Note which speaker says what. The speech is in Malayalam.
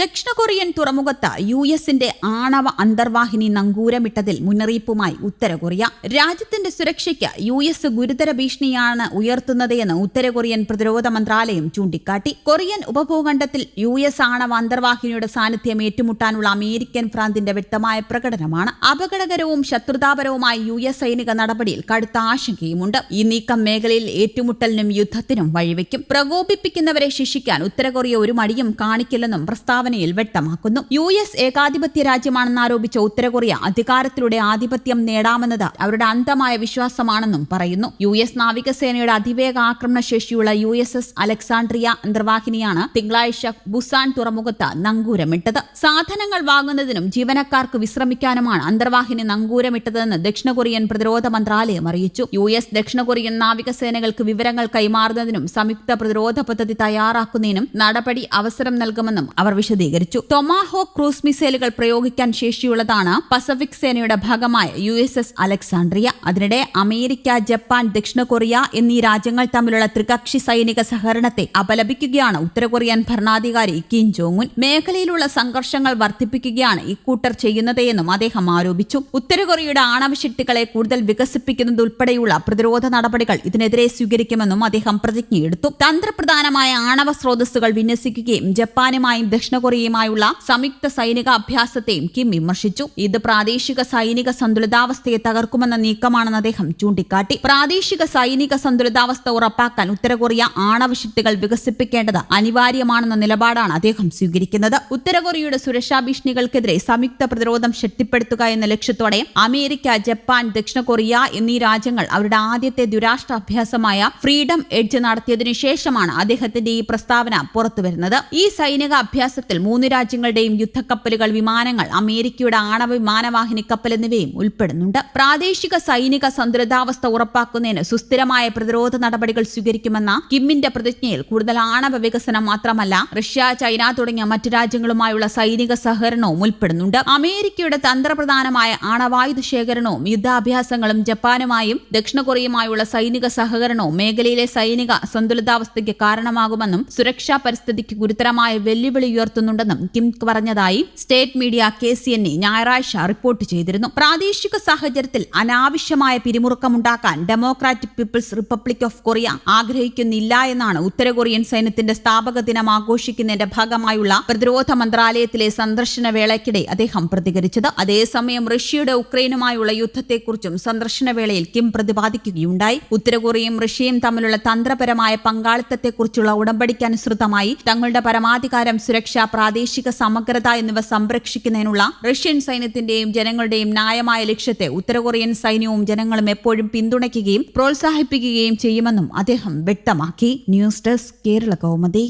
Speaker 1: ദക്ഷിണ കൊറിയൻ തുറമുഖത്ത് യു എസിന്റെ ആണവ അന്തർവാഹിനി നങ്കൂരമിട്ടതിൽ മുന്നറിയിപ്പുമായി ഉത്തര കൊറിയ. രാജ്യത്തിന്റെ സുരക്ഷയ്ക്ക് യു എസ് ഗുരുതര ഭീഷണിയാണ് ഉയർത്തുന്നതെന്ന് ഉത്തര കൊറിയൻ പ്രതിരോധ മന്ത്രാലയം ചൂണ്ടിക്കാട്ടി. കൊറിയൻ ഉപഭൂഖണ്ഡത്തിൽ യു എസ് ആണവ അന്തർവാഹിനിയുടെ സാന്നിധ്യം ഏറ്റുമുട്ടാനുള്ള അമേരിക്കൻ ഫ്രാന്തിന്റെ വ്യക്തമായ പ്രകടനമാണ്. അപകടകരവും ശത്രുതാപരവുമായ യു എസ് സൈനിക നടപടിയിൽ കടുത്ത ആശങ്കയുമുണ്ട്. ഈ നീക്കം മേഖലയിൽ ഏറ്റുമുട്ടലിനും യുദ്ധത്തിനും വഴിവെക്കും. പ്രകോപിപ്പിക്കുന്നവരെ ശിക്ഷിക്കാൻ ഉത്തര കൊറിയ ഒരു മടിയും കാണിക്കില്ലെന്നും പ്രസ്താവനയിൽ വ്യക്തമാക്കുന്നു. യു എസ് ഏകാധിപത്യ രാജ്യമാണെന്ന് ആരോപിച്ച ഉത്തര കൊറിയ അധികാരത്തിലൂടെ ആധിപത്യം നേടാമെന്നത് അവരുടെ അന്ധമായ വിശ്വാസമാണെന്നും പറയുന്നു. യു എസ് നാവികസേനയുടെ അതിവേഗ ആക്രമണ ശേഷിയുള്ള യു എസ് എസ് അലക്സാണ്ട്രിയ അന്തർവാഹിനിയാണ് തിങ്കളാഴ്ച ബുസാൻ തുറമുഖത്ത് നങ്കൂരമിട്ടത്. സാധനങ്ങൾ വാങ്ങുന്നതിനും ജീവനക്കാർക്ക് വിശ്രമിക്കാനുമാണ് അന്തർവാഹിനി നങ്കൂരമിട്ടതെന്ന് ദക്ഷിണ കൊറിയൻ പ്രതിരോധ മന്ത്രാലയം അറിയിച്ചു. യു എസ് ദക്ഷിണ കൊറിയൻ നാവികസേനകൾക്ക് വിവരങ്ങൾ കൈമാറുന്നതിനും സംയുക്ത പ്രതിരോധ പദ്ധതി തയ്യാറാക്കുന്നതിനും നടപടി അവസരം നൽകുമെന്നും അവർ വിശദീകരിച്ചു. ടൊമാഹോക് ക്രൂസ് മിസൈലുകൾ പ്രയോഗിക്കാൻ ശേഷിയുള്ളതാണ് പസഫിക് സേനയുടെ ഭാഗമായ യു എസ് എസ് അലക്സാണ്ട്രിയ. അതിനിടെ അമേരിക്ക ജപ്പാൻ ദക്ഷിണ കൊറിയ എന്നീ രാജ്യങ്ങൾ തമ്മിലുള്ള ത്രികക്ഷി സൈനിക സഹകരണത്തെ അപലപിക്കുകയാണ് ഉത്തര കൊറിയൻ ഭരണാധികാരി കിം ജോങ് ഉൻ മേഖലയിലുള്ള സംഘർഷങ്ങൾ വർദ്ധിപ്പിക്കുകയാണ് ഇക്കൂട്ടർ ചെയ്യുന്നതെന്നും അദ്ദേഹം ആരോപിച്ചു. ഉത്തര കൊറിയയുടെ ആണവശക്തികളെ കൂടുതൽ വികസിപ്പിക്കുന്നതുൾപ്പെടെയുള്ള പ്രതിരോധ നടപടികൾ ഇതിനെതിരെ സ്വീകരിക്കുമെന്നും അദ്ദേഹം പ്രതിജ്ഞയെടുത്തു. തന്ത്രപ്രധാനമായ ആണവ സ്രോതസ്സുകൾ വിന്യസിക്കുകയും ജപ്പാനുമായും ദക്ഷിണ കൊറിയയുമായുള്ള സംയുക്ത സൈനിക അഭ്യാസത്തെയും കിം വിമർശിച്ചു. ഇത് പ്രാദേശിക സൈനിക സന്തുലിതാവസ്ഥയെ തകർക്കുമെന്ന നീക്കമാണെന്ന് അദ്ദേഹം ചൂണ്ടിക്കാട്ടി. പ്രാദേശിക സൈനിക സന്തുലിതാവസ്ഥ ഉറപ്പാക്കാൻ ഉത്തരകൊറിയ ആണവശക്തികൾ വികസിപ്പിക്കേണ്ടത് അനിവാര്യമാണെന്ന നിലപാടാണ് അദ്ദേഹം സ്വീകരിക്കുന്നത്. ഉത്തരകൊറിയയുടെ സുരക്ഷാ ഭീഷണികൾക്കെതിരെ സംയുക്ത പ്രതിരോധം ശക്തിപ്പെടുത്തുക എന്ന ലക്ഷ്യത്തോടെ അമേരിക്ക ജപ്പാൻ ദക്ഷിണ കൊറിയ എന്നീ രാജ്യങ്ങൾ അവരുടെ ആദ്യത്തെ ദുരാഷ്ട്ര അഭ്യാസമായ ഫ്രീഡം എഡ്ജ് നടത്തിയതിനു ശേഷമാണ് അദ്ദേഹത്തിന്റെ ഈ പ്രസ്താവന പുറത്തുവരുന്നത്. ഈ സൈനിക അഭ്യാസത്തിൽ മൂന്ന് രാജ്യങ്ങളുടെയും യുദ്ധക്കപ്പലുകൾ വിമാനങ്ങൾ അമേരിക്കയുടെ ആണവ വിമാനവാഹിനി കപ്പൽ എന്നിവയും ഉൾപ്പെടുന്നുണ്ട്. പ്രാദേശിക സൈനിക സന്തുലിതാവസ്ഥ ഉറപ്പാക്കുന്നതിന് സുസ്ഥിരമായ പ്രതിരോധ നടപടികൾ സ്വീകരിക്കുമെന്ന കിമ്മിന്റെ പ്രതിജ്ഞയിൽ കൂടുതൽ ആണവ വികസനം മാത്രമല്ല റഷ്യ ചൈന തുടങ്ങിയ മറ്റു രാജ്യങ്ങളുമായുള്ള സൈനിക സഹകരണവും ഉൾപ്പെടുന്നുണ്ട്. അമേരിക്കയുടെ തന്ത്രപ്രധാനമായ ആണവായുധ ശേഖരണവും യുദ്ധാഭ്യാസങ്ങളും ജപ്പാനുമായും ദക്ഷിണ കൊറിയയുമായുള്ള സൈനിക സഹകരണവും മേഖലയിലെ സൈനിക സന്തുലിതാവസ്ഥയ്ക്ക് കാരണമാകുമെന്നും സുരക്ഷാ പരിസ്ഥിതിക്ക് ഗുരുതരമായ വെല്ലുവിളി ഉയർത്തുന്നുണ്ടെന്നും കിം പറഞ്ഞതായി state media K C N ഞായറാഴ്ച റിപ്പോർട്ട് ചെയ്തിരുന്നു. പ്രാദേശിക സാഹചര്യത്തിൽ അനാവശ്യമായ പിരിമുറുക്കമുണ്ടാക്കാൻ Democratic People's Republic of Korea ആഗ്രഹിക്കുന്നില്ല എന്നാണ് ഉത്തര കൊറിയൻ സൈന്യത്തിന്റെ സ്ഥാപക ദിനം ആഘോഷിക്കുന്നതിന്റെ ഭാഗമായുള്ള പ്രതിരോധ മന്ത്രാലയത്തിലെ സന്ദർശന വേളയ്ക്കിടെ അദ്ദേഹം പ്രതികരിച്ചത്. അതേസമയം റഷ്യയുടെ ഉക്രൈനുമായുള്ള യുദ്ധത്തെക്കുറിച്ചും സന്ദർശന വേളയിൽ കിം പ്രതിപാദിക്കുകയുണ്ടായി. ഉത്തര കൊറിയയും റഷ്യയും തമ്മിലുള്ള തന്ത്രപരമായ പങ്കാളിത്തത്തെക്കുറിച്ചുള്ള ഉടമ്പടിക്കനുസൃതമായി തങ്ങളുടെ പരമാധികാരം സുരക്ഷ പ്രാദേശിക സമഗ്രത എന്നിവ സംരക്ഷിക്കുന്നതിനുള്ള റഷ്യൻ സൈന്യത്തിന്റെയും ജനങ്ങളുടെയും ന്യായമായ ലക്ഷ്യത്തെ ഉത്തരകൊറിയൻ സൈന്യവും ജനങ്ങളും എപ്പോഴും പിന്തുണയ്ക്കുകയും പ്രോത്സാഹിപ്പിക്കുകയും ചെയ്യുമെന്നും അദ്ദേഹം വ്യക്തമാക്കി. News desk Kerala Kaumudi.